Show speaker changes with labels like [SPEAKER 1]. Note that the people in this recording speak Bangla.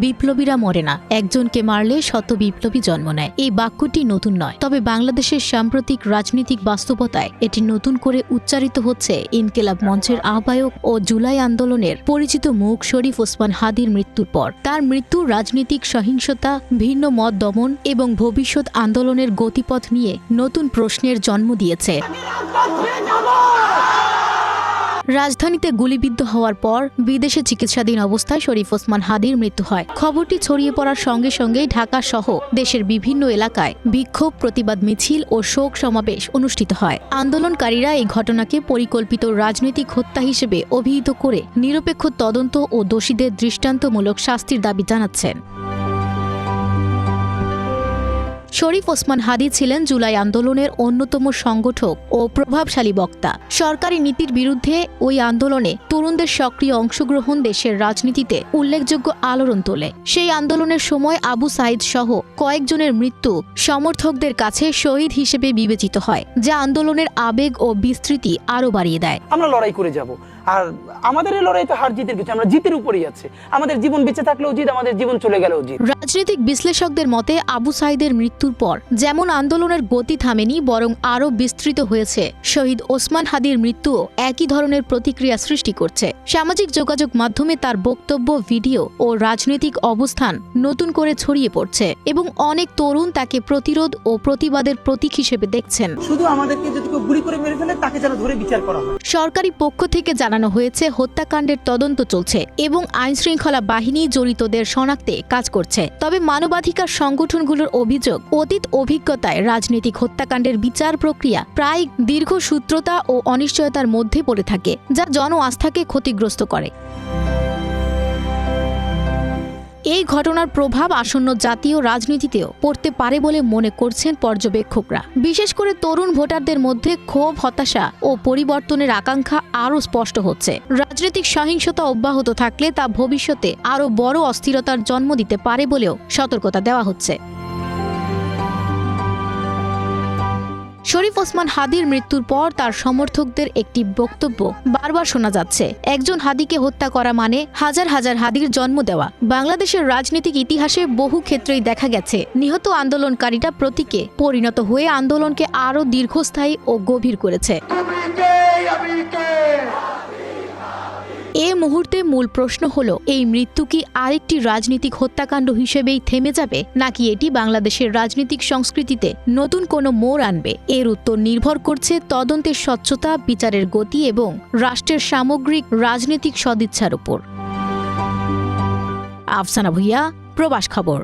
[SPEAKER 1] বিপ্লবীরা মরে না। একজনকে মারলে শত বিপ্লবী জন্ম নেয়। এই বাক্যটি নতুন নয়। তবে বাংলাদেশের সাম্প্রতিক রাজনৈতিক বাস্তবতায় এটি নতুন করে উচ্চারিত হচ্ছে ইনকেলাব মঞ্চের আহ্বায়ক ও জুলাই আন্দোলনের পরিচিত মুখ শরীফ ওসমান হাদির মৃত্যুর পর। তার মৃত্যু রাজনৈতিক সহিংসতা, ভিন্ন মত দমন এবং ভবিষ্যৎ আন্দোলনের গতিপথ নিয়ে নতুন প্রশ্নের জন্ম দিয়েছে। রাজধানীতে গুলিবিদ্ধ হওয়ার পর বিদেশে চিকিৎসাধীন অবস্থায় শরীফ ওসমান হাদির মৃত্যু হয়। খবরটি ছড়িয়ে পড়ার সঙ্গে সঙ্গেই ঢাকা সহ দেশের বিভিন্ন এলাকায় বিক্ষোভ, প্রতিবাদ, মিছিল ও শোক সমাবেশ অনুষ্ঠিত হয়। আন্দোলনকারীরা এই ঘটনাকে পরিকল্পিত রাজনৈতিক হত্যা হিসেবে অভিহিত করে নিরপেক্ষ তদন্ত ও দোষীদের দৃষ্টান্তমূলক শাস্তির দাবি জানাচ্ছেন। শরীফ ওসমান হাদি ছিলেন জুলাই আন্দোলনের অন্যতম সংগঠক ও প্রভাবশালী বক্তা। সরকারি নীতির বিরুদ্ধে ওই আন্দোলনে তরুণদের সক্রিয় অংশগ্রহণ দেশের রাজনীতিতে উল্লেখযোগ্য আলোড়ন তোলে। সেই আন্দোলনের সময় আবু সাইদ সহ কয়েকজনের মৃত্যু সমর্থকদের কাছে শহীদ হিসেবে বিবেচিত হয়, যা আন্দোলনের আবেগ ও বিস্তৃতি আরও বাড়িয়ে দেয়।
[SPEAKER 2] আমরা লড়াই করে যাব। আর আমাদের এই লড়াই তো হার জিতের কিছু আমরা জিতের উপরেই আছে। আমাদের জীবন বেঁচে থাকলেও জিত আমাদের জীবন চলে গেলেও জিত।
[SPEAKER 1] রাজনৈতিক বিশ্লেষকদের মতে আবু সাইদের মৃত্যুর পর যেমন আন্দোলনের গতি থামেনি বরং আরও বিস্তৃত হয়েছে। শহীদ ওসমান হাদির মৃত্যুও একই ধরনের প্রতিক্রিয়া সৃষ্টি করছে। সামাজিক যোগাযোগ মাধ্যমে তার বক্তব্য ভিডিও ও রাজনৈতিক অবস্থান নতুন করে ছড়িয়ে পড়ছে এবং অনেক তরুণ তাকে প্রতিরোধ ও প্রতিবাদের প্রতীক হিসেবে দেখছেন।
[SPEAKER 2] শুধু আমাদেরকে যদি কেউ গুলি করে মেরে ফেলে তাকে যেন ধরে বিচার করা হয়।
[SPEAKER 1] সরকারি পক্ষ থেকে জানানো হয়েছে, হত্যাকাণ্ডের তদন্ত চলছে এবং আইনশৃঙ্খলা বাহিনী জড়িতদের শনাক্তে কাজ করছে। তবে মানবাধিকার সংগঠনগুলোর অভিযোগ, অতীত অভিজ্ঞতায় রাজনৈতিক হত্যাকাণ্ডের বিচার প্রক্রিয়া প্রায় দীর্ঘ সূত্রতা ও অনিশ্চয়তার মধ্যে পড়ে থাকে, যা জন আস্থাকে ক্ষতিগ্রস্ত করে। এই ঘটনার প্রভাব আসন্ন জাতীয় রাজনীতিতেও পড়তে পারে বলে মনে করছেন পর্যবেক্ষকরা। বিশেষ করে তরুণ ভোটারদের মধ্যে ক্ষোভ, হতাশা ও পরিবর্তনের আকাঙ্ক্ষা আরও স্পষ্ট হচ্ছে। রাজনৈতিক সহিংসতা অব্যাহত থাকলে তা ভবিষ্যতে আরও বড় অস্থিরতার জন্ম দিতে পারে বলেও সতর্কতা দেওয়া হচ্ছে। শরীফ ওসমান হাদির মৃত্যুর পর তার সমর্থকদের একটি বক্তব্য বারবার শোনা যাচ্ছে। একজন হাদিকে হত্যা করা মানে হাজার হাজার হাদির জন্ম দেওয়া। বাংলাদেশের রাজনৈতিক ইতিহাসে বহু ক্ষেত্রেই দেখা গেছে, নিহত আন্দোলনকারীরা প্রতীকে পরিণত হয়ে আন্দোলনকে আরও দীর্ঘস্থায়ী ও গভীর করেছে। মুহূর্তে মূল প্রশ্ন হল, এই মৃত্যু কি আরেকটি রাজনৈতিক হত্যাকাণ্ড হিসেবেই থেমে যাবে, নাকি এটি বাংলাদেশের রাজনৈতিক সংস্কৃতিতে নতুন কোনো মোড় আনবে? এর উত্তর নির্ভর করছে তদন্তের স্বচ্ছতা, বিচারের গতি এবং রাষ্ট্রের সামগ্রিক রাজনৈতিক সদিচ্ছার উপর। আফসানা ভুইয়া, প্রবাস খবর।